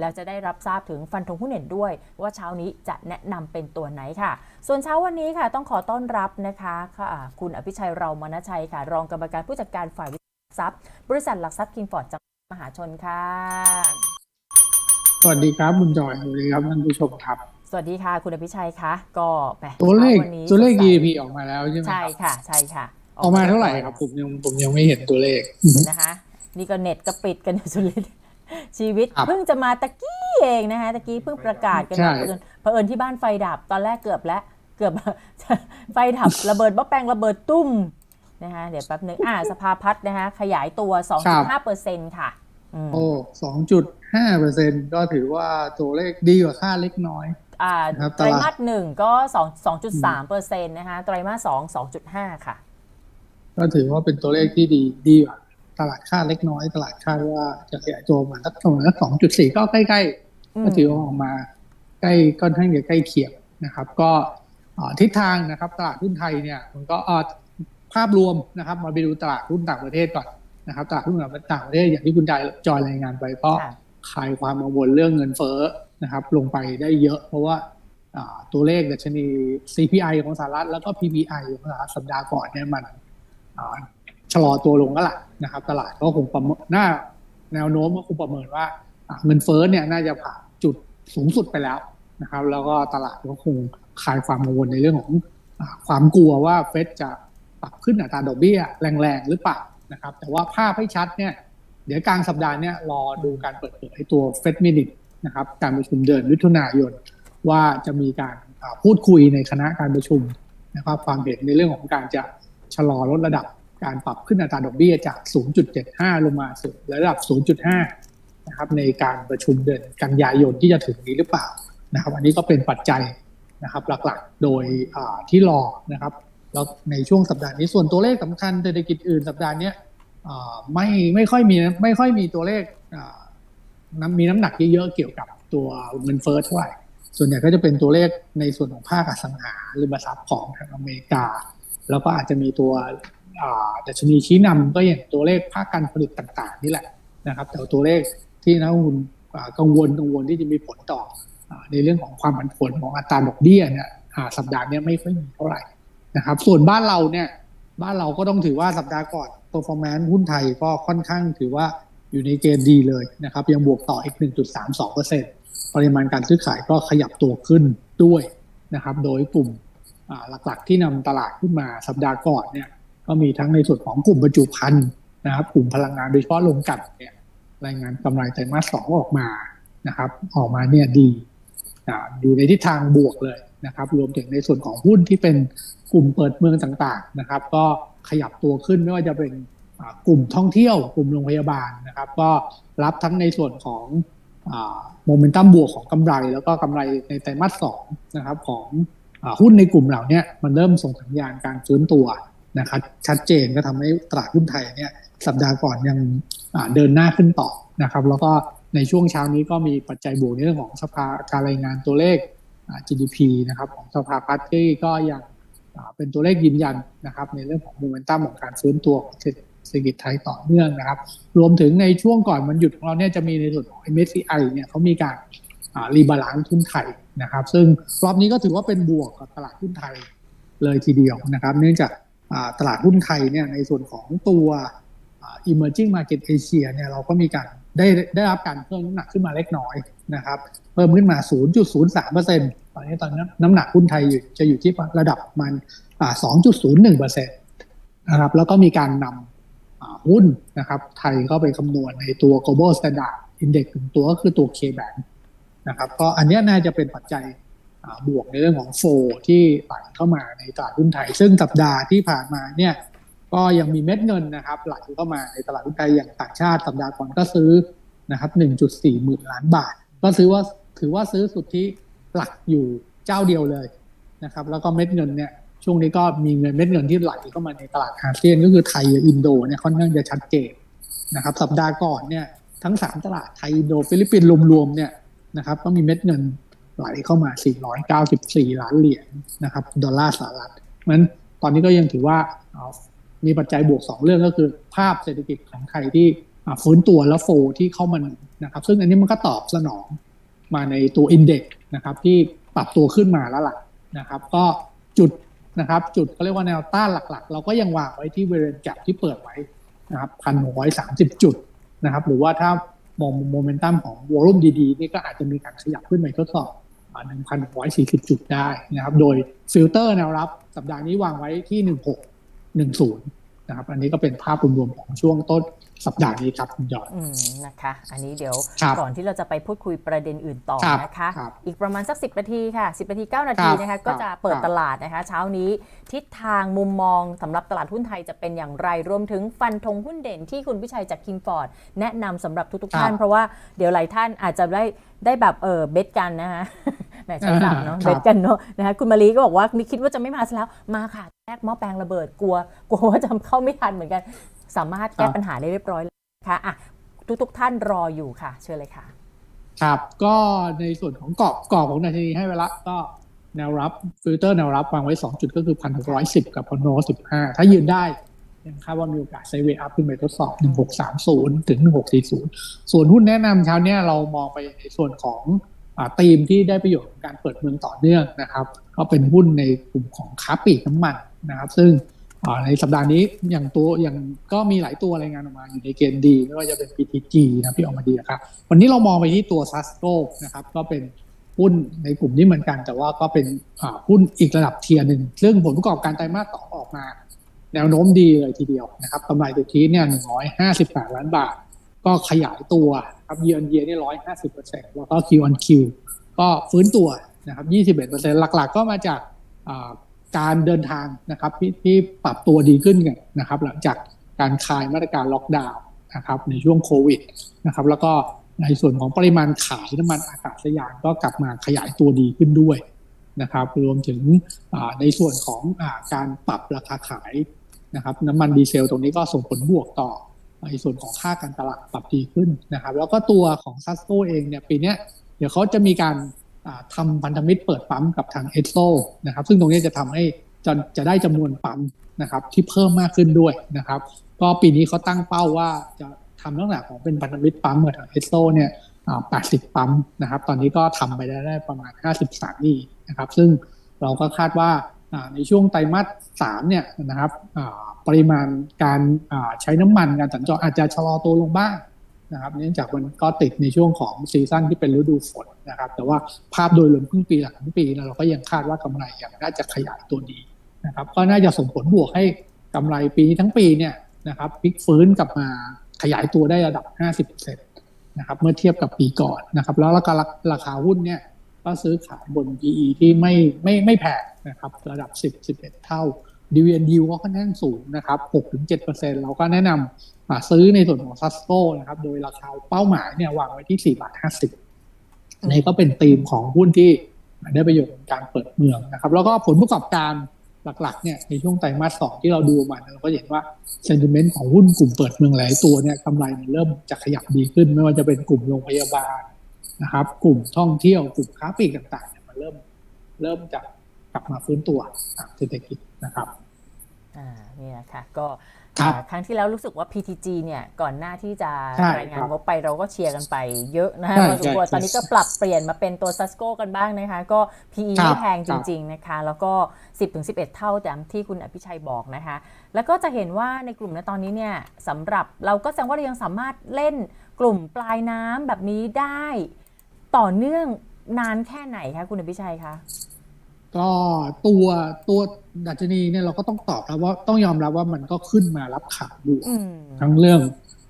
แล้วจะได้รับทราบถึงฟันธงหุ้นเด่นด้วย ว่าเช้านี้จะแนะนำเป็นตัวไหนค่ะ ส่วนเช้าวันนี้ค่ะ ต้องขอต้อนรับนะคะค่ะคุณอภิชัยเรามณชัยค่ะ รองกรรมการผู้จัดการฝ่ายวิทยาทรัพย์ บริษัทหลักทรัพย์คิงฟอร์ดจำกัดมหาชนค่ะ สวัสดีครับคุณจอยสวัสดีครับท่านผู้ชมครับสวัสดีค่ะ คุณอภิชัยคะก็แหมตัวเลขช้านี้ตัวเลขสดใส GDP ออกมาแล้วใช่ไหมใช่รับค่ะ ใช่ค่ะ ออกมาเท่าไหร่ครับผมยังผมยังไม่เห็นตัวเลขนะคะ นี่ก็เน็ตก็ปิดกันอยู่สุรินทร์ ชีวิตครับเพิ่งจะมาตะกี้เองนะคะตะกี้เพิ่งประกาศกันใช่ มาเผอิญเผอิญที่บ้านไฟดับตอนแรกเกือบแล้วเกือบ ไฟดับระเบิดบ๊ะแปงระเบิดตุ้มนะคะเดี๋ยวแป๊บนึงอ่าสภาพัฒน์นะคะขยายตัว 2.5เปอร์เซ็นต์ค่ะอืมโอ้สองจุดห้าเปอร์เซ็นก็ถือว่าตัวเลขดีกว่าคาดเล็กน้อย อ่าครับไตรตลาด มาสหนึ่งก็2 2.3เปอร์เซ็นต์นะคะไตรมาสสอง2.5 ค่ะ ก็ถือว่าเป็นตัวเลขที่ดีดีกว่า ตลาดคาดเล็กน้อย ตลาดคาดว่าจะขยายตัวมาสักประมาณสักสองจุดสี่ก็ใกล้ๆก็ถือว่าออกมาใกล้ค่อนข้างจะใกล้เคียงนะครับ ก็เอ่อทิศทางนะครับตลาดหุ้นไทยเนี่ยมันก็เอ่อภาพรวมนะครับ มาไปดูตลาดหุ้นต่างประเทศก่อนนะครับตลาดหุ้นต่างประเทศอย่างที่คุณจอยจอยรายงานไปก็ค่ะคลายความกังวลเรื่องเงินเฟ้อนะครับ ลงไปได้เยอะ เพราะว่าอ่าตัวเลขดัชนี CPI ของสหรัฐแล้วก็ PPI ของสหรัฐสัปดาห์ก่อนเนี่ยมันอ่า ชะลอตัวลงก็แหละนะครับ ตลาดก็คงประเมินหน้าแนวโน้มก็คงประเมินว่าเงินเฟ้อเนี่ยน่าจะผ่านจุดสูงสุดไปแล้วนะครับ แล้วก็ตลาดก็คงคลายความกังวลในเรื่องของอความกลัวว่าเฟดจะปรับขึ้นอัตราดอกเบี้ยแรงๆหรือเปล่านะครับ แต่ว่าภาพให้ชัดเนี่ยเดี๋ยวกลางสัปดาห์เนี้ยรอดูการเปิดเผยตัวเฟดมินิทนะครับ การประชุมเดือนมิถุนายนว่าจะมีการพูดคุยในคณะการประชุมนะครับ ความเห็นในเรื่องของการจะชะลอลดระดับ การปรับขึ้นอัตราดอกเบี้ยจาก 0.75 ลงมาสู่ระดับ 0.5 นะครับในการประชุมเดือนกันยายนที่จะถึงนี้หรือเปล่านะครับ อันนี้ก็เป็นปัจจัยนะครับหลักๆ โดยที่รอนะครับ แล้วในช่วงสัปดาห์นี้ส่วนตัวเลขสำคัญเศรษฐกิจอื่นสัปดาห์นี้ไม่ไม่ค่อยมีไม่ค่อยมีตัวเลขมีน้ำหนักเยอะๆเกี่ยวกับตัวเงินเฟ้อเท่าไหร่ส่วนใหญ่ก็จะเป็นตัวเลขในส่วนของภาคอสังหาริมทรัพย์ของทางอเมริกา แล้วก็อาจจะมีตัว ดัชนีชี้นำก็อย่างตัวเลขภาคการผลิตต่าง ๆ นี่แหละนะครับ แต่ตัวเลขที่นักลงทุนกังวลกังวลที่จะมีผลต่ออในเรื่องของความผันผวนของอัตราดอกเบี้ยเนี่ยสัปดาห์นี้ไม่ค่อยมีเท่าไหร่นะครับ ส่วนบ้านเราเนี่ยบ้านเราก็ต้องถือว่าสัปดาห์ก่อน performance หุ้นไทยก็ค่อนข้างถือว่าอยู่ในเกณฑ์ดีเลยนะครับ ยังบวกต่ออีก 1.32%ปริมาณการซื้อขายก็ขยับตัวขึ้นด้วยนะครับ โดยกลุ่มหลักๆที่นำตลาดขึ้นมาสัปดาห์ก่อนเนี่ย ก็มีทั้งในส่วนของกลุ่มบรรจุภัณฑ์นะครับ กลุ่มพลังงานโดยเฉพาะลงกลันเนี่ยรายงานกำไรไตรมาสสองออกมานะครับ ออกมาเนี่ยดีอยู่ในทิศทางบวกเลยนะครับ รวมถึงในส่วนของหุ้นที่เป็นกลุ่มเปิดเมืองต่างๆนะครับ ก็ขยับตัวขึ้นไม่ว่าจะเป็นกลุ่มท่องเที่ยว กลุ่มโรงพยาบาลนะครับ ก็รับทั้งในส่วนของโมเมนตัมบวกของกำไร แล้วก็กำไรในไตรมาสสองนะครับของอหุ้นในกลุ่มเหล่านี้มันเริ่มส่งสัญญาณการฟื้นตัว นะครับชัดเจนก็ทำให้ตลาดหุ้นไทยเนี่ยสัปดาห์ก่อนยังเดินหน้าขึ้นต่อนะครับ แล้วก็ในช่วงเช้านี้ก็มีปัจจัยบวกในเรื่องของสภาการรายงานตัวเลข GDP นะครับของสภาพัฒน์ที่ก็ยังเป็นตัวเลขยืนยันนะครับ ในเรื่องของโมเมนตัมของการฟื้นตัวของเศรษฐกิจไทยต่อเนื่องนะครับ รวมถึงในช่วงก่อนมันหยุดของเราเนี่ยจะมีในส่วนของ MSCI เนี่ยเขามีการรีบาลานซ์ทุนไทยนะครับ ซึ่งรอบนี้ก็ถือว่าเป็นบวกกับตลาดหุ้นไทยเลยทีเดียวนะครับ เนื่องจาก ตลาดหุ้นไทยเนี่ยในส่วนของตัว emerging market Asia เนี่ยเราก็มีการได้ได้รับการเพิ่มน้ำหนักขึ้นมาเล็กน้อยนะครับเพิ่มขึ้นมา 0.03%ตอนนี้ตอนนี้น้ำหนักหุ้นไทยอยู่จะอยู่ที่ระดับมัน 2.01%นะครับแล้วก็มีการนำหุ้นนะครับไทยเข้าไปคำนวณในตัว global standard index ตัวก็คือตัว K-Bank นะครับก็อันนี้น่าจะเป็นปัจจัย บวกในเรื่องของโฟที่ไหลเข้ามาในตลาดหุ้นไทย ซึ่งสัปดาห์ที่ผ่านมาเนี่ยก็ยังมีเม็ดเงินนะครับไหลเข้ามาในตลาดหุ้นไทยอย่างต่างชาติสัปดาห์ก่อนก็ซื้อนะครับ 1.4 หมื่นล้านบาท ก็ซื้อว่าถือว่าซื้อสุดทธิหลักอยู่เจ้าเดียวเลยนะครับ แล้วก็เม็ดเงินเนี่ยช่วงนี้ก็มีเงินเม็ดเงินที่ไหลเข้ามาในตลาดอาเซียนก็คือไทยอินโดเนี่ยค่อนข้างจะชัดเจนนะครับ สัปดาห์ก่อนเนี่ยทั้งสามตลาดไทยอินโดฟิลิปปินส์รวมๆเนี่ยนะครับก็มีเม็ดเงิน ไหลเข้ามา 494 ล้านเหรียญนะครับดอลลาร์สหรัฐเพราะฉะนั้นตอนนี้ก็ยังถือว่ามีปัจจัยบวกสองเรื่องก็คือ ภาพเศรษฐกิจของไทยที่ฟื้นตัวแล้วโฟที่เข้ามานะครับ ซึ่งอันนี้มันก็ตอบสนองมาในตัวอินเด็กนะครับ ที่ปรับตัวขึ้นมาแล้วล่ะนะครับ ก็จุดนะครับ จุดเขาเรียกว่าแนวต้านหลักๆ เราก็ยังวางไว้ที่บริเวณแกลที่เปิดไว้นะครับพันหกร้อยสามสิบจุดนะครับ หรือว่าถ้ามองโมเมนตัมของวอลุ่มดีๆ นี่ก็อาจจะมีการขยับขึ้นไปทดสอบ หนึ่งพันร้อยสี่สิบจุดได้นะครับ โดยฟิลเตอร์แนวรับสัปดาห์นี้วางไว้ที่หนึ่งหกหนึ่งศูนย์นะครับ อันนี้ก็เป็นภาพรวมๆของช่วงต้นสัปดาห์นี้ครับคุณยอดอืมนะคะ อันนี้เดี๋ยวครับก่อนที่เราจะไปพูดคุยประเด็นอื่นต่อครับนะคะครับอีกประมาณสัก 10 นาทีค่ะ 10 นาที 9 นาทีครับนะคะครับก็จะเปิดครับตลาดนะคะ เช้านี้ทิศทางมุมมองสำหรับตลาดหุ้นไทยจะเป็นอย่างไร รวมถึงฟันธงหุ้นเด่นที่คุณพิชัยจากคิมฟอร์ด แนะนำสำหรับทุกๆท่าน เพราะว่าเดี๋ยวหลายท่านอาจจะได้ได้แบบเออเบสกันนะคะ แหมใช้ศัพท์เนาะครับเบสกันเนาะนะคะคุณมารีก็บอกว่านี่คิดว่าจะไม่มาซะแล้วมาค่ะแรกหม้อแปลงระเบิดกลัวกลัวว่าจะเข้าไม่ทันเหมือนกัน สามารถแก้ปัญหาได้เรียบร้อยแล้วนะคะอะทุกๆท่านรออยู่ค่ะ เชิญเลยค่ะ ครับก็ในส่วนของกรอบกรอบของดัชนีให้เวลาก็แนวรับฟิลเตอร์แนวรับวางไว้ 2 จุดก็คือ1,610กับ1,615ถ้ายืนได้ยังคาดว่ามีโอกาสไซด์เวย์อัพขึ้นไปทดสอบ 1630 ถึง 1640 ส่วนหุ้นแนะนำเช้าเนี้ยเรามองไปในส่วนของอา ธีมที่ได้ประโยชน์ของการเปิดเมืองต่อเนื่องนะครับ ก็เป็นหุ้นในกลุ่มของค้าปลีกน้ำมันนะครับ ซึ่งในสัปดาห์นี้อย่างตัวอย่างก็มีหลายตัวรายงานออกมาอยู่ในเกณฑ์ดีไม่ว่าจะเป็น PTG นะที่ออกมาดีนะครับวันนี้เรามองไปที่ตัวซัสโกนะครับก็เป็นหุ้นในกลุ่มนี้เหมือนกัน แต่ว่าก็เป็นหุ้นอีกระดับเทียร์หนึ่งซึ่งผลประกอบการไตรมาสต่อออกมา แนวโน้มดีเลยทีเดียวนะครับกำไรตัวทีเนี่ย158ล้านบาท ก็ขยายตัว ครับเยือนเยียนี่150เปอร์เซ็นต์แล้วก็ Q on Q ก็ฟื้นตัวนะครับ21เอ็ดเปอร์เซ็นต์หลักๆ ก็มาจากการเดินทางนะครับที่ที่ปรับตัวดีขึ้นกันนะครับ หลังจากการคลายมาตรการล็อกดาวน์นะครับในช่วงโควิดนะครับ แล้วก็ในส่วนของปริมาณขายน้ำมันอากาศยานก็กลับมาขยายตัวดีขึ้นด้วยนะครับ รวมถึงในส่วนของอการปรับราคาขายนะครับ น้ำมันดีเซลตรงนี้ก็ส่งผลบวกต่อ ในส่วนของค่าการตลาดปรับดีขึ้นนะครับ แล้วก็ตัวของซัสโกเองเนี่ยปีนี้เดี๋ยวเขาจะมีการอ่าทำพันธมิตรเปิดปั๊มกับทางเอสโซนะครับ ซึ่งตรงนี้จะทำให้จะจะได้จำนวนปั๊มนะครับที่เพิ่มมากขึ้นด้วยนะครับ ก็ปีนี้เขาตั้งเป้าว่าจะทำลักษณะของเป็นพันธมิตรปั๊มกับทางเอสโซเนี่ย80 ปั๊มนะครับ ตอนนี้ก็ทำไปได้ประมาณ50สถานีนะครับ ซึ่งเราก็คาดว่า ในช่วงไตรมาสสามเนี่ยนะครับปริมาณการใช้น้ำมันการสัญจรอาจจะชะลอตัวลงบ้างนะครับเนื่องจากมันก็ติดในช่วงของซีซั่นที่เป็นฤดูฝนนะครับ แต่ว่าภาพโดยรวมครึ่งปีหลังของปี เราก็ยังคาดว่ากำไรยังน่าจะขยายตัวดีนะครับ ก็น่าจะส่งผลบวกให้กำไรปีนี้ทั้งปีเนี่ยนะครับพลิกฟื้นกลับมาขยายตัวได้ระดับ 50%นะครับเมื่อเทียบกับปีก่อนนะครับ แล้วราคาราคาหุ้นเนี่ยก็ซื้อขายบน PE ที่ไม่ไม่ไม่แพงนะครับระดับ 10 11 เท่า d i v i d e n d yield ก็ค่อนข้างสูงนะครับ6-7%เราก็แนะนำซื้อในส่วนของ s a s c o นะครับ โดยราคาเป้าหมายเนี่ยวางไว้ที่4บาท50นี่ก็เป็นธีมของหุ้นที่ได้ประโยชน์การเปิดเมืองนะครับ แล้วก็ผลประกอบการหลักๆเนี่ยในช่วงไตรมาสสองที่เราดูมาเราก็เห็นว่า sentiment ของหุ้นกลุ่มเปิดเมืองหลายตัวเนี่ยกำไรมันเริ่มจะขยับดีขึ้น ไม่ว่าจะเป็นกลุ่มโรงพยาบาลนะครับ กลุ่มท่องเที่ยวกลุ่มค้าปลีกต่างๆเนี่ยมันเริ่มเริ่มจะก ลับมาฟื้นตัวตามเศรษฐกิจนะครับอ่านี่นะคะก็ครับอ่าครั้งที่แล้วรู้สึกว่า PTG เนี่ยก่อนหน้าที่จะใช่รายงานครับงบไปเราก็เชียร์กันไปเยอะนะคะใช่พอสมควรใช่ตอนนี้ก็ปรับเปลี่ยนมาเป็นตัวซัสโกกันบ้างนะคะ ก็ PE ครับไม่แพงจครับริง ๆนะคะ แล้วก็ 10-11 เท่าตามที่คุณอภิชัยบอกนะคะ แล้วก็จะเห็นว่าในกลุ่มในตอนนี้เนี่ยสำหรับเราก็แสดงว่าเรายังสามารถเล่นกลุ่มปลายน้ำแบบนี้ได้ ต่อเนื่องนานแค่ไหนคะคุณอภิชัยคะ ก็ตัวตัวดัชนีเนี่ยเราก็ต้องตอบแล้วว่าต้องยอมรับว่ามันก็ขึ้นมารับขาบวกอืมทั้งเรื่อง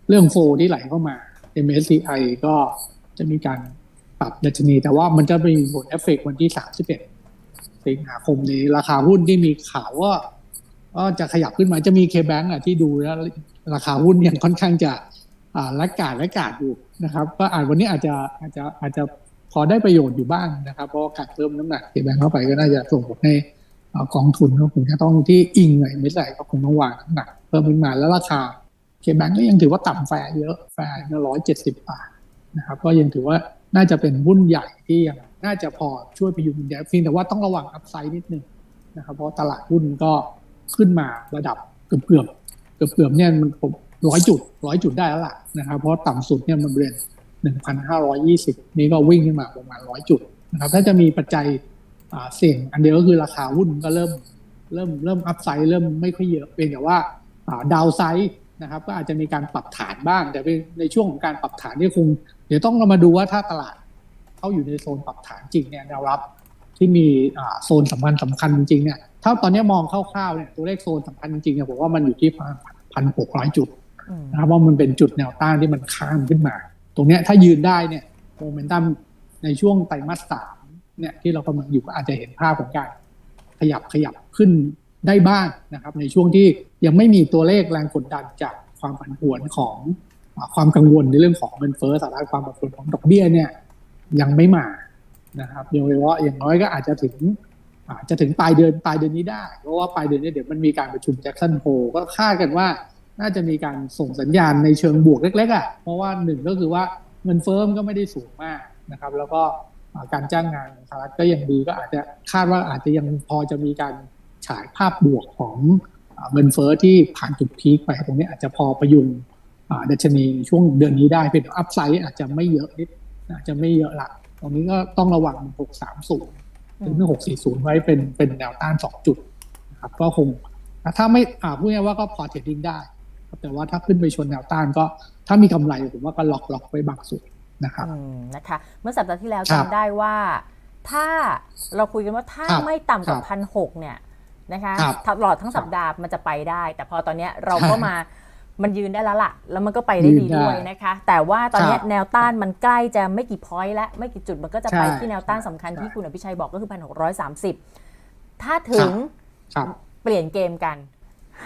เรื่องโฟที่ไหลเข้ามา MSCI ก็จะมีการปรับดัชนี แต่ว่ามันจะมีผลเอฟเฟกต์วันที่31สิงหาคมนี้ ราคาหุ้นที่มีข่าวว่าก็จะขยับขึ้นมาจะมีเคแบงอะที่ดูแล้วราคาหุ้นยังค่อนข้างจะอ่าละกาดละกาดอยู่นะครับ ก็อาจวันนี้อาจจะอาจจะอาจจะ พอได้ประโยชน์อยู่บ้างนะครับเพราะการเพิ่มน้ำหนักเก็บแบงเข้าไปก็น่าจะส่งผลให้กองทุนก็คงจะต้องที่อิงหน่อยไม่ใส่ก็คงต้องวางน้ำหนักเพิ่มขึ้นมาแล้วราคาเก็บแบงก็ยังถือว่าต่ำแฟร์เยอะแฟร์ร้อยเจ็ดสิบบาทนะครับก็ยังถือว่าน่าจะเป็นหุ้นใหญ่ที่ยังน่าจะพอช่วยไปอยู่ใหญ่เพียแต่ว่าต้องระวังอัพไซด์นิดนึงนะครับเพราะตลาดหุ้นก็ขึ้นมาระดับเกือบเกือบเกือบเกือบเนี่ยมันผมร้อยจุดร้อยจุดได้แล้วล่ะนะครับเพราะต่ำสุดเนี่ยมันเรียน 1,520 นี่ก็วิ่งขึ้นมาประมาณ 100 จุดนะครับถ้าจะมีปัจจัยเสี่ยงอันเดียวก็คือราคาหุ้นก็เริ่มเริ่มเริ่มอัพไซด์เริ่มไม่ค่อยเยอะเป็นแต่ว่าดาวไซด์นะครับก็อาจจะมีการปรับฐานบ้าง แต่ในช่วงของการปรับฐานนี่คงเดี๋ยวต้องเรามาดูว่าถ้าตลาดเข้าอยู่ในโซนปรับฐานจริงเนี่ยแนวรับที่มีโซนสำคัญสำคัญจริงเนี่ยถ้าตอนนี้มองคร่าวๆเนี่ยตัวเลขโซนสำคัญจริงเนี่ยผมว่ามันอยู่ที่พันหกร้อยจุดนะครับว่ามันเป็นจุดแนวต้านที่มันข้ามขึ้นมา ตรงเนี้ยถ้ายืนได้เนี่ยโมเมนตัมในช่วงไตรมาสสามเนี่ยที่เรากำลังอยู่ก็อาจจะเห็นภาพของการขยับขยับขึ้นได้บ้างนะครับ ในช่วงที่ยังไม่มีตัวเลขแรงกดดันจากความผันผวนของความกังวลในเรื่องของเงินเฟ้อสาระความผันผวนของดอกเบี้ยเนี่ยยังไม่มานะครับโดยเฉพาะอย่างน้อยก็อาจจะถึงอาจจะถึงปลายเดือนปลายเดือนนี้ได้ เพราะว่าปลายเดือนนี้เดี๋ยวมันมีการประชุมแจ็คสันโฮก็คาดกันว่า น่าจะมีการส่งสัญญาณในเชิงบวกเล็กๆอะเพราะว่าหนึ่งก็คือว่าเงินเฟ้อมก็ไม่ได้สูงมากนะครับ แล้วก็การจ้างงานสหรัฐก็ยังดีก็อาจจะคาดว่าอาจจะยังพอจะมีการฉายภาพบวกของเงินเฟ้อที่ผ่านจุดพีคไปตรงนี้อาจจะพอประยุงดัชนีช่วงเดือนนี้ได้เป็นอัพไซด์อาจจะไม่เยอะนิดอาจจะไม่เยอะละตรงนี้ก็ต้องระวัง 630 ถึง 640 ไว้เป็นเป็นแนวต้าน 2 จุดนะครับก็คงถ้าไม่พูดง่ายว่าก็พอเทรดดิ้งได้ แต่ว่าถ้าขึ้นไปชนแนวต้านก็ถ้ามีกำไรผมว่าก็ล็อกล็อกไว้บางส่วนนะครับอืมนะคะ เมื่อสัปดาห์ที่แล้วครับจำได้ว่า ถ้าเราคุยกันว่าถ้าครับไม่ต่ำกว่าครับพันหกเนี่ยนะคะครับตลอดทั้งสัปดาห์มันจะไปได้ แต่พอตอนเนี้ยเราก็ใช่มามันยืนได้แล้วล่ะ แล้วมันก็ไปได้ยืดีนได้ด้วยนะคะ แต่ว่าตอนเนี้ยครับแนวต้านมันใกล้จะไม่กี่พอยต์แล้วไม่กี่จุดมันก็จะไปใช่ที่แนวต้านสำคัญใช่ที่คุณอภิชัยบอกก็คือพันหกร้อยสามสิบถ้าถึงครับเปลี่ยนเกมกัน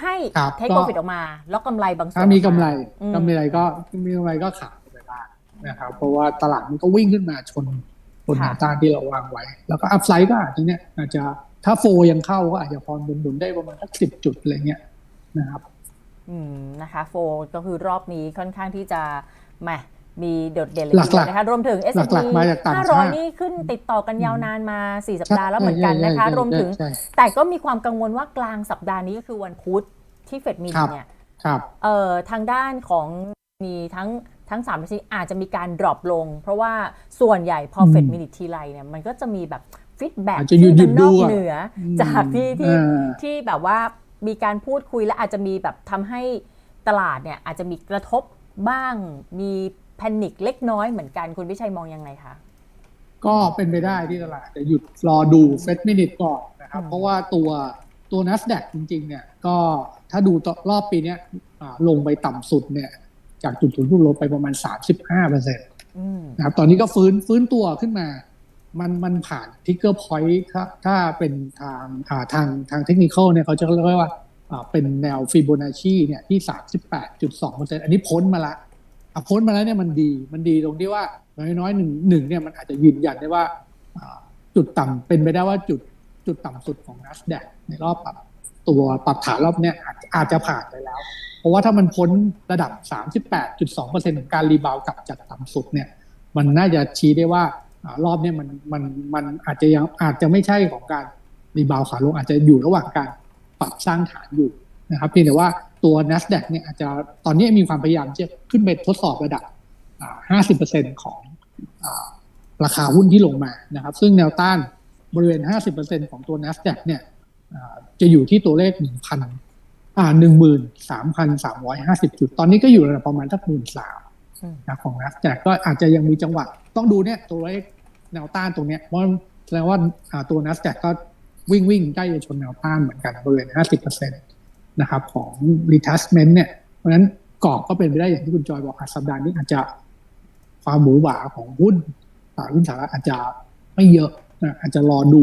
ให้ครับเทคก็โปรฟิตออกมา แล้วกำไรบางส่วนถ้ามีกำไรอืมกำไรก็มีกำไรก็ขายไปบ้างนะครับเพราะว่าตลาดมันก็วิ่งขึ้นมาชนบนแนวต้านที่เราวางไว้ แล้วก็อัพไซด์ก็อาจจะเนี่ยอาจจะถ้าโฟยังเข้าก็อาจจะพอหมุนๆได้ประมาณสักสิบจุดอะไรเงี้ยนะครับ อืมนะคะ โฟก็คือรอบนี้ค่อนข้างที่จะแหม มีโดดเด่นเลยทีเดียวนะคะรวมถึง s หลั p กๆมาจากต่างชาติ500 นี่ขึ้นติดต่อกันยาวนานมา 4 สัปดาห์แล้วเหมือนกันนะคะใช่ใช่รวมถึงใช่แต่ก็มีความกังวลว่ากลางสัปดาห์นี้ก็คือวันพุธที่เฟดมีครับเนี่ยครับเอ่อทางด้านของมีทั้งทั้งสามชนิดอาจจะมีการดรอปลง เพราะว่าส่วนใหญ่พออืมเฟดมินิทีไรเนี่ยมันก็จะมีแบบฟีดแบ็กอาจจะหยุดที่มันหยุนดอกดูอะเหนืออจากที่ที่เออที่แบบว่ามีการพูดคุยและอาจจะมีแบบทำให้ตลาดเนี่ยอาจจะมีกระทบบ้างมีแพนิคเล็กน้อยเหมือนกันคุณวิชัยมองยังไงคะก็เป็นไปได้ที่ตลาดจะหยุดรอดูเฟดมินิทก่อนนะครับอืมเพราะว่าตัวตัว NASDAQ จริง ๆ เนี่ย ก็ถ้าดูต่อรอบปีเนี้ยอ่าลงไปต่ำสุดเนี่ย จากจุดศูนย์ลบไปประมาณ 35เปอร์เซ็นต์อืมนะครับตอนนี้ก็ฟื้นฟื้นตัวขึ้นมา มันมันผ่านทิกเกอร์พอยต์ถ้าถ้าเป็นทางอ่าทางทางเทคนิคเนี่ยเขาจะเรียกว่าอ่าเป็นแนวฟิโบนัชชีเนี่ยที่ 38.2เปอร์เซ็นต์อันนี้พ้นมาละ อะพ้นมาแล้วเนี่ยมันดีมันดีตรงที่ว่าอยน้อยๆหนึ่งหนึ่งเนี่ยมันอาจจะยืนยันได้ว่าจุดต่ำเป็นไปได้ว่าจุดจุดต่ำสุดของ NASDAQ ในรอบปรับตัวปรับฐานรอบเนี้ยอาจอาจจะผ่านไปแล้ว เพราะว่าถ้ามันพ้นระดับ 38.2%ของการรีบาวกลับจากต่ำสุดเนี่ยมันน่าจะชี้ได้ว่ารอบเนี้ยมันมันมันอาจจะยังอาจจะไม่ใช่ของการรีบาวขาลงอาจจะอยู่ระหว่างการปรับสร้างฐานอยู่นะครับเพียงแต่ว่า ตัว NASDAQ เนี่ยอาจจะตอนนี้มีความพยายามจะขึ้นไปทดสอบระดับ 50%ของอราคาหุ้นที่ลงมานะครับ ซึ่งแนวต้านบริเวณ 50%ของตัว NASDAQ เนี่ยจะอยู่ที่ตัวเลข 1,000อ่า13,350 จุด ตอนนี้ก็อยู่ระดับประมาณสักหมื่นสามนะของนัสแต่ก็อาจจะยังมีจังหวะต้องดูเนี่ยตัวเลขแนวต้านตรงเนี้ยเพราะแสดงว่าตัวนัสแตกก็วิ่งวิ่งใกล้จะชนแนวต้านเหมือนกันบริเวณ 50% นะครับของ retestment เนี่ย เพราะฉะนั้นกรอบก็เป็นไปได้อย่างที่คุณจอยบอกอาจสัปดาห์นี้อาจจะความหมูหวาของหุ้นตลาดหุ้นสหรัฐอาจจะไม่เยอะนะอาจจะรอดู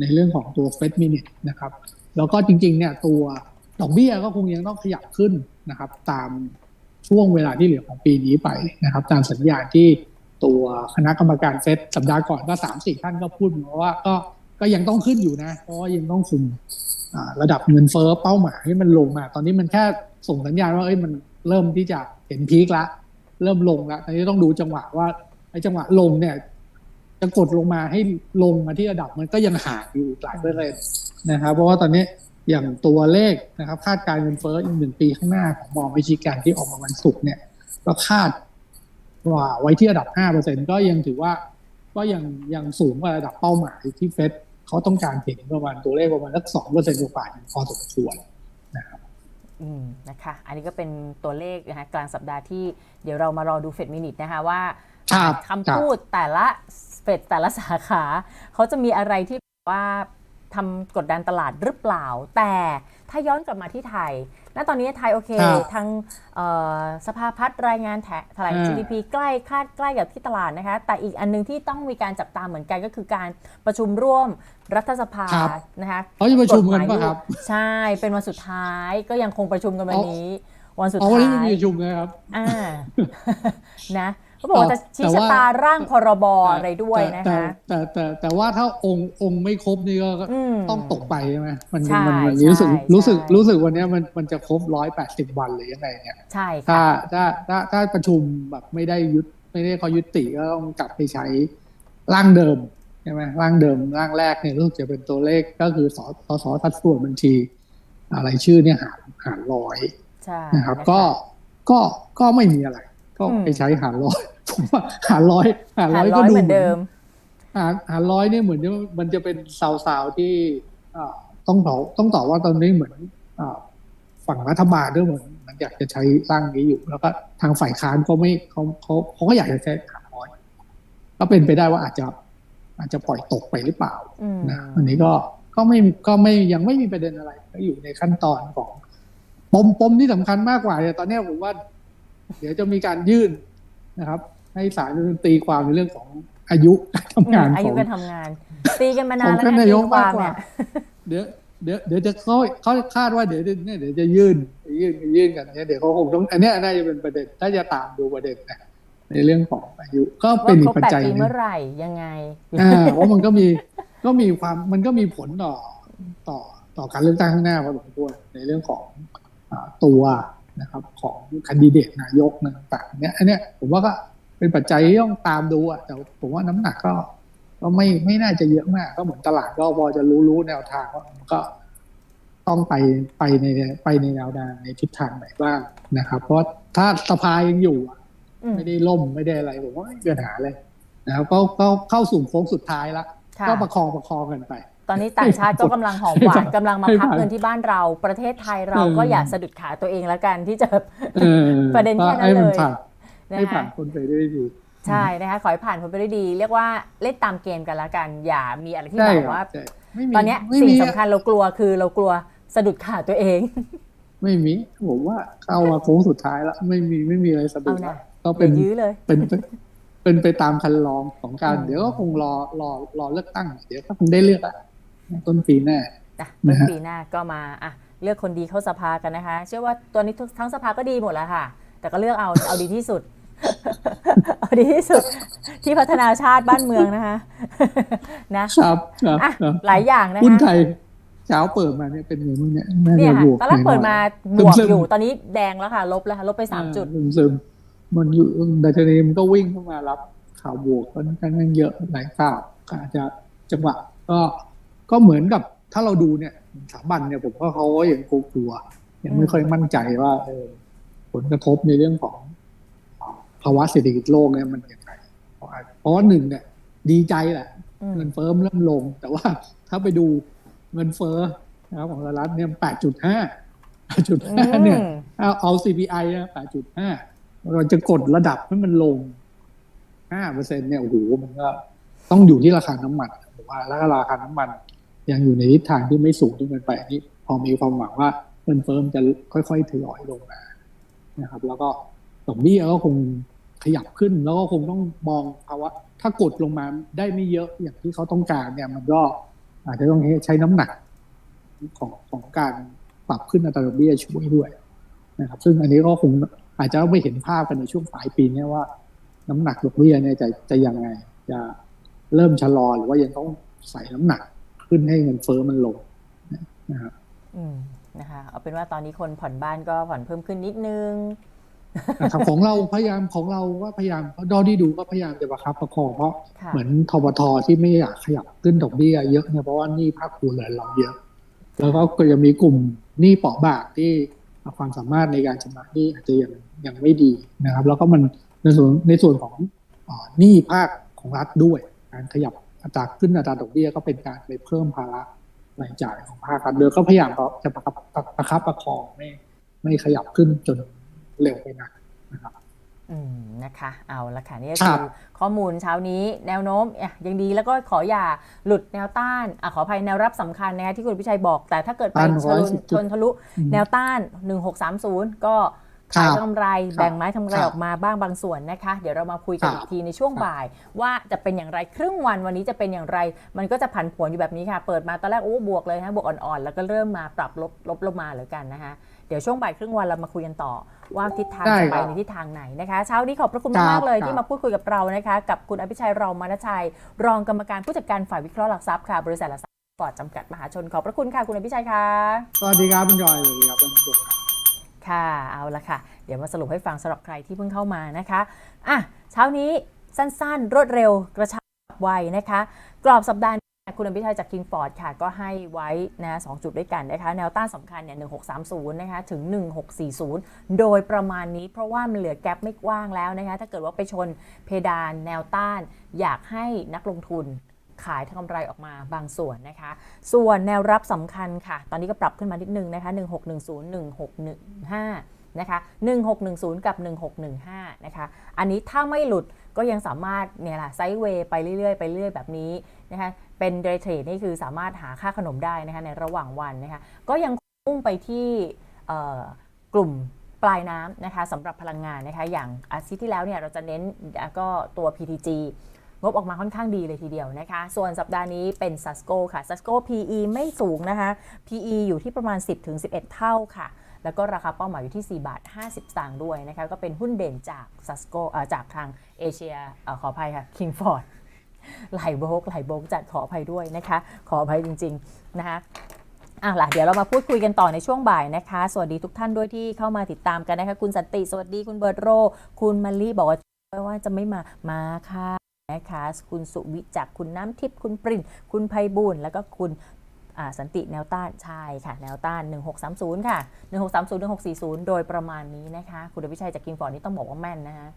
ในเรื่องของตัว Fed Minute นะครับ แล้วก็จริงๆเนี่ยตัวดอกเบี้ยก็คงยังต้องขยับขึ้นนะครับ ตามช่วงเวลาที่เหลือของปีนี้ไปนะครับ ตามสัญญาณที่ตัวคณะกรรมการเฟดสัปดาห์ก่อนก็สามสี่ท่านก็พูดมาว่าก็ก็ยังต้องขึ้นอยู่นะ เพราะว่ายังต้องคุม ระดับเงินเฟ้อเป้าหมายให้มันลงมา ตอนนี้มันแค่ส่งสัญญาณว่าเอ้ยมันเริ่มที่จะเห็นพีคละ เริ่มลงล้วตอนนี้ต้องดูจังหวะว่าไอ้จังหวะลงเนี่ย จะกดลงมาให้ลงมาที่ระดับมันก็ยังห่างอยู่หลายเปอร์เซ็นต์นะครับ เพราะว่าตอนนี้อย่างตัวเลขนะครับ คาดการเงินเฟ้ออีกหนึ่งปีข้างหน้าของมองวิชิการที่ออกมาวันศุกร์เนี่ยก็คาดว่าไว้ที่ระดับ5%ก็ยังถือว่าก็ยังยังสูงกว่าระดับเป้าหมายที่เฟด เขาต้องการเห็นประมาณตัวเลขประมาณสักสองเปอร์เซ็นต์กว่าๆพอสมควรนะครับอืมนะคะ อันนี้ก็เป็นตัวเลขนะคะกลางสัปดาห์ที่เดี๋ยวเรามารอดูเฟดมินิทนะคะว่าครับคำพูดแต่ละเฟดแต่ละสาขา เขาจะมีอะไรที่แบบว่าทำกดดันตลาดหรือเปล่า แต่ ถ้าย้อนกลับมาที่ไทย ณ ตอนนี้ไทยโอเค ครับทางเอ่อสภาพัฒน์รายงานแถแถลงอ่า GDP ใกล้คาดใกล้กับที่ตลาดนะคะ แต่อีกอันหนึงที่ต้องมีการจับตามเหมือนกันก็คือการประชุมร่วมรัฐสภาครับ นะคะเขาจะประชุมกันฎหป่ะยครับ ใช่ เป็นวันสุดท้ายก็ยังคงประชุมกันวันนี้ วันสุดเอาวันท้านี้ไม่ยมีประชุมนะครับ อ่า นะ เขาบอกว่าจะชี้แต่ชะว่าตาร่างพรบอะไรด้วยนะแต่คะแต่แต่แต่แต่ว่าถ้าองค์องค์ไม่ครบนี่ก็อืมต้องตกไปใช่ไหมมันใช่มันมันใช่รู้สึกรู้สึกใช่รู้สึกวันเนี้ยมันมันจะครบร้อยแปดสิบวันหรือยังไงเนี่ยใช่ถ้าค่ะถ้าถ้าถ้าประชุมแบบไม่ได้ยุดไม่ได้เขายุติก็ต้องกลับไปใช้ร่างเดิมใช่ไหมร่างเดิมร่างแรกเนี่ยรู้สึกจะเป็นตัวเลขก็คือสสสสัดส่วนบัญชี อะไรชื่อเนี่ยหารหารร้อยใช่นะครับะก็ก็ก็ไม่มีอะไร ก็อืมไปใช้หารร้อยผมว่าหารร้อยหารหาร้อยร้ก็อยดูเหมือนเดิมหารหารร้อยเนี่ยเหมือนจะมันจะเป็นซาวซาวๆที่อ่าต้องตอบต้องตอบว่าตอนนี้เหมือนอ่าฝั่งรัฐบาลด้วยเหมือนมันอยากจะใช้ร่างนี้อยู่ แล้วก็ทางฝ่ายค้านก็ไม่เขาเขาเขาก็อยากจะใช้หารร้อยก็เป็นไปได้ว่าอาจจะอาจจะปล่อยตกไปหรือเปล่าอืมนะอันนี้ก็ก็ไม่ก็ไม่ยังไม่มีประเด็นอะไรก็อยู่ในขั้นตอนของปมปมที่สำคัญมากกว่าเนี่ยตอนเนี้ยผมว่า เดี๋ยวจะมีการยื่นนะครับ ให้ศาลตีความในเรื่องของอายุการทำงานอาขยุองการทำงาน ตีกันมาขนาอนงแล้วท่านนะนาตียกากความมกว่าเนี่ยเดี๋ยวเดี๋ยวเดี๋ยวจะเขาเขาคาดว่าเดี๋ยวเนี่ยเดี๋ยวจะยื่นยื่นยื่นกันเนี่ยเดี๋ยวเขาคงต้องอันเนี้ยน่าจะเป็นประเด็นถ้าจะตามดูประเด็นนะในเรื่องของอายุก็เป็ว่านอีครกบปัจแปดจัยหปีนึงเมื่อไหร่ยังไงอ่าเพราะมันก็มีก็มีความมันก็มีผลต่อต่อต่อการเลือกตั้งข้างหน้าพอสมควรในเรื่องของอาตัว นะครับของคันดิเดตนายกต่างๆเนี่ยอันเนี้ยผมว่าก็เป็นปัจจัยที่ต้องตามดูอะแต่ผมว่าน้ำหนักก็ ก็ไม่ไม่น่าจะเยอะมาก ก็เหมือนตลาดก็พอจะรู้รู้แนวทางว่ามันก็ต้องไปไปในไปในแนวทางในทิศทางไหนบ้างนะครับ เพราะถ้าสภายังอยู่อะอืมไม่ได้ล่มไม่ได้อะไรผมว่าไม่มีปัญหาเลยนะครับก็ก็เข้าสู่โค้งสุดท้ายละค่ะก็ประคองประคองกันไป ตอนนี้ต่างชาติก็กำลังหอมหวานกำลังมาให้พักผ่านเงินที่บ้านเรา ประเทศไทยเราเออก็อย่าสะดุดขาตัวเองแล้วกันที่จะเออประเด็นแค่นั้นให้มัเลยผ่านนะให้ผ่าคะนคนไปด้วยดีใช่นะคะขอให้ผ่านพ้นไปด้วยดี เรียกว่าเล่นตามเกมกันละกัน อย่ามีอะไรที่ใช่แบบครับว่าใช่ไม่มีตอนเนี้ยไม่สิ่งมีสำคัญเรากลัวคือเรากลัวสะดุดขาตัวเอง ไม่มีผมว่าเข้ามาโค้งสุดท้ายแล้วไม่มีไม่มีอะไรสะดุดเอานะละก็อเป็นย่ายื้อเลยเป็นเป็นเป็นไปตามคันลองของการอืมเดี๋ยวก็คงรอรอรอเลือกตั้ง เดี๋ยวก็คงได้เลือกอะ ต้นปีหน้าอะนะต้นฮะปีหน้าก็มาอะเลือกคนดีเข้าสภากันนะคะ เชื่อว่าตัวนี้ทุกทั้งสภาก็ดีหมดแล้วค่ะ แต่ก็เลือกเอาเอาดีที่สุด เอาดีที่สุดที่พัฒนาชาติบ้านเมืองนะคะ นะครับครับอะครับหลายอย่างนะหุ้นคะไทยเช้าเปิดมาเนี่ยเป็นไงบ้างเนี่ยน่าเนี่ยจะค่ะบวกตอนแรกเปิดมาหน่บวกซึมๆอยู่ตอนนี้แดงแล้วค่ะ ลบแล้วค่ะลบไปสามจุดอ่ซึมๆมันอยู่ดัชนีมันก็วิ่งเข้ามารับข่าวบวกค่อนข้างเยอะหลายข่าวก็อาจจะจังหวะก็ ก็เหมือนกับถ้าเราดูเนี่ยสถาบันเนี่ยผมว่าเขาก็ยังกลัวๆยังไม่ค่อยมั่นใจว่าเออผลกระทบในเรื่องของภาวะเศรษฐกิจโลกเนี่ยมันยังไงเพราะเพราะว่าหนึ่งเนี่ย ดีใจแหละอืมเงินเฟ้อมันเริ่มลง แต่ว่าถ้าไปดูเงินเฟ้อนะครับของสหรัฐเนี่ยแปดจุดห้าจุดอืห้าเนี่ยมเอาเอา CPI นะแปดจุดห้าเราจะกดระดับให้มันลงห้าเปอร์เซ็นเนี่ยโอ้โหมันก็ต้องอยู่ที่ราคาน้ำมันผมว่าแล้วก็ราคาน้ำมัน ยังอยู่ในทิศทางที่ไม่สูงจนเกินไปอันนี้พอมีความหวังว่าเงินเฟ้อมจะค่อยๆทยอยลงมานะครับ แล้วก็ดอกเบี้ยก็คงขยับขึ้นแล้วก็คงต้องมองภาวะถ้ากดลงมาได้ไม่เยอะอย่างที่เขาต้องการเนี่ยมันก็อาจจะต้องใช้น้ำหนักของของการปรับขึ้นอัตราดอกเบี้ยช่วยด้วยนะครับ ซึ่งอันนี้ก็คงอาจจะต้องไปเห็นภาพกันในช่วงปลายปีนี้ว่า น้ำหนักดอกเบี้ยเนี่ยจะจะยังไง จะเริ่มชะลอหรือว่ายังต้องใส่น้ำหนัก ขึ้นให้เงินเฟ้อมันลงนะครับอืมนะคะเอาเป็นว่าตอนนี้คนผ่อนบ้านก็ผ่อนเพิ่มขึ้นนิดนึงนะครับของเราพยายามของเราว่าพยายามดอที่ดูก็พยายามจะประคับประคองเพราะค่ะเหมือนทบทที่ไม่อยากขยับขึ้นดอกเบี้ยเยอะเนี่ยเพราะว่านี่ภาคครัวเรือนเราเยอะ แล้วก็ก็ยังมีกลุ่มหนี้เปราะบางที่ความสามารถในการชำระหนี้อาจจะยังยังไม่ดีนะครับ แล้วก็มันในส่วนในส่วนของเอ่อหนี้ภาคของรัฐด้วย การขยับ อัตราขึ้นอัตราดอกเบี้ยก็เป็นการไปเพิ่มภาระรายจ่ายของภาครัฐโดยก็พยายามจะประคับประคับประคองไม่ไม่ขยับขึ้นจนเร็วไปนักนะครับอืมนะคะ เอาละค่ะนี่ก็ครัคืบอข้อมูลเช้านี้แนวโน้มอะยังดีแล้วก็ขออย่าหลุดแนวต้านอะขออภัยแนวรับสำคัญนะคะที่คุณพิชัยบอก แต่ถ้าเกิดไปต้านชน110ชนทะลุแนวต้าน 1630 ก็ ขายครับกำไรครับแบ่งไม้ทำกำไรครับออกมาบ้างบางส่วนนะคะ เดี๋ยวเรามาคุยกันครับอีกทีในช่วงครับบ่าย ว่าจะเป็นอย่างไรครึ่งวันวันนี้จะเป็นอย่างไร มันก็จะผันผวนอยู่แบบนี้ค่ะ เปิดมาตอนแรกโอ้บวกเลยนะบวกอ่อนๆ แล้วก็เริ่มมาปรับลบลบลงมาเลยกันนะคะเดี๋ยวช่วงบ่ายครึ่งวันเรามาคุยกันต่อ ว่าทิศทางได้จะคไปรับในทิศทางไหนนะคะเช้านี้ขอบพระคุณครับมากๆเลยครับที่มาพูดคุยกับเรานะคะ กับคุณอภิชัยรองมานชัย รองกรรมการผู้จัดการฝ่ายวิเคราะห์หลักทรัพย์ค่ะบริษัทหลักทรัพย์ฟอร์ดจำกัดมหาชนขอบพระคุณค่ะคุณอภิชัยค่ะสวัสดีครับคุณจอยสวัสดีครับท่านผู้ชม ค่ะ เอาละค่ะ เดี๋ยวมาสรุปให้ฟังสำหรับใครที่เพิ่งเข้ามานะคะอะเช้านี้สั้นๆ รวดเร็วกระชับไวนะคะ กรอบสัปดาห์นี้คุณอภิชัยจากคิงฟอร์ดค่ะ ก็ให้ไว้นะสองจุดด้วยกันนะคะ แนวต้านสำคัญเนี่ย 1630 นะคะ ถึง 1640 โดยประมาณนี้เพราะว่ามันเหลือแกลบไม่กว้างแล้วนะคะ ถ้าเกิดว่าไปชนเพดานแนวต้าน อยากให้นักลงทุน ขายทำกำไรออกมาบางส่วนนะคะ ส่วนแนวรับสำคัญค่ะ ตอนนี้ก็ปรับขึ้นมานิดนึงนะคะ1610 1615นะคะ1610 กับ 1615นะคะ อันนี้ถ้าไม่หลุดก็ยังสามารถเนี่ยแหละไซด์เวย์ไปเรื่อยๆ ไปเรื่อยแบบนี้นะคะเป็นเดย์เทรดนี่คือสามารถหาค่าขนมได้นะคะในระหว่างวันนะคะก็ยังพุ่งไปที่กลุ่มปลายน้ำนะคะสำหรับพลังงานนะคะอย่างอาทิตย์ที่แล้วเนี่ยเราจะเน้นก็ตัว PTG งบออกมาค่อนข้างดีเลยทีเดียวนะคะ ส่วนสัปดาห์นี้เป็น s a s c o ค่ะ s a s c o PE ไม่สูงนะคะ PE อยู่ที่ประมาณ 10-11 เท่าค่ะ แล้วก็ราคาเป้าหมายอยู่ที่ 4 บาท 50 สตางค์ด้วยนะคะ ก็เป็นหุ้นเด่นจาก s a s c o อ่าจากทางเอเชียขออภัยค่ะ King Ford ไหลโบกไหลโบกจัดขออภัยด้วยนะคะ ขออภัยจริง ๆ นะคะอะล่ะเดี๋ยวเรามาพูดคุยกันต่อในช่วงบ่ายนะคะ สวัสดีทุกท่านด้วยที่เข้ามาติดตามกันนะคะ คุณสันติ สวัสดีคุณเบิร์ตโร คุณมาลีบอกว่าว่าจะไม่มา มาค่ะ นะคะคุณสุวิจักคุณน้ำทิพย์คุณปรินคุณไพบูลย์แล้วก็คุณสันติแนวต้านใช่ค่ะ แนวต้าน 1630 ค่ะ 1630 1640 โดยประมาณนี้นะคะ คุณอภิชัยจากกิงฟอร์ดนี่ต้องบอกว่าแม่นนะคะ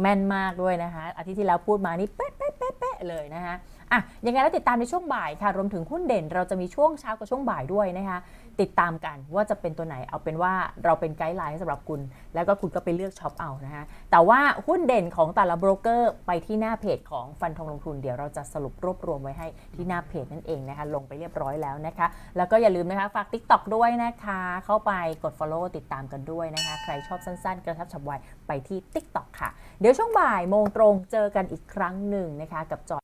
แม่นมากด้วยนะคะ อาทิตย์ที่แล้วพูดมานี่เป๊ะเป๊ะเป๊ะเป๊ะเลยนะคะอะยังไงแล้วติดตามในช่วงบ่ายค่ะ รวมถึงหุ้นเด่นเราจะมีช่วงเช้ากับช่วงบ่ายด้วยนะคะ ติดตามกันว่าจะเป็นตัวไหนเอาเป็นว่าเราเป็นไกด์ไลน์ให้สำหรับคุณ แล้วก็คุณก็ไปเลือกช็อปเอานะคะแต่ว่าหุ้นเด่นของแต่ละโบรกเกอร์ไปที่หน้าเพจของฟันธงลงทุนเดี๋ยวเราจะสรุปรวบรวมไว้ให้ที่หน้าเพจนั่นเองนะคะลงไปเรียบร้อยแล้วนะคะ แล้วก็อย่าลืมนะคะฝาก TikTok ด้วยนะคะ เข้าไปกด Follow ติดตามกันด้วยนะคะ ใครชอบสั้นๆ กระชับฉับไวไปที่ TikTok ค่ะ เดี๋ยวช่วงบ่ายโมงตรงเจอกันอีกครั้งหนึ่งนะคะกับจอ